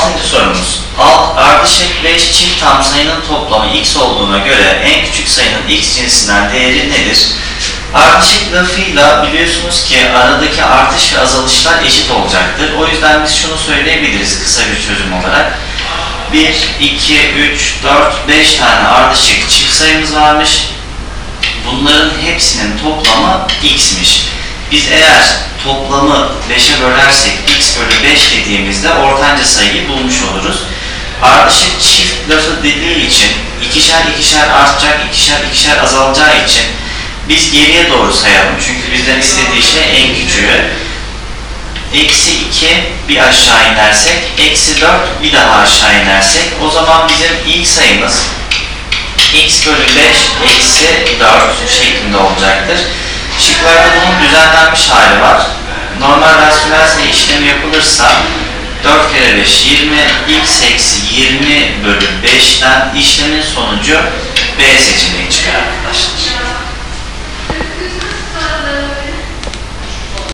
Altıncı sorumuz. Alt ardışık 5 çift tam sayının toplamı x olduğuna göre en küçük sayının x cinsinden değeri nedir? Ardışık lafıyla biliyorsunuz ki aradaki artış ve azalışlar eşit olacaktır. O yüzden biz şunu söyleyebiliriz kısa bir çözüm olarak. 1, 2, 3, 4, 5 tane ardışık çift sayımız varmış. Bunların hepsinin toplamı x'miş. Biz eğer toplamı 5'e bölersek x bölü 5 dediğimizde ortanca sayıyı bulmuş oluruz. Ardışık çift lafı dediği için ikişer ikişer artacak, ikişer ikişer azalacağı için biz geriye doğru sayalım. Çünkü bizden istediği şey en küçüğü. Eksi 2 bir aşağı inersek, eksi 4 bir daha aşağı inersek o zaman bizim ilk sayımız x bölü 5 eksi 4 şeklinde olacaktır. Şıklarda bunun düzenlenmiş hali var. Normal rasyonel sayı işlemi yapılırsa 4 kere 5 20, x eksi 20 bölü 5'ten işlemin sonucu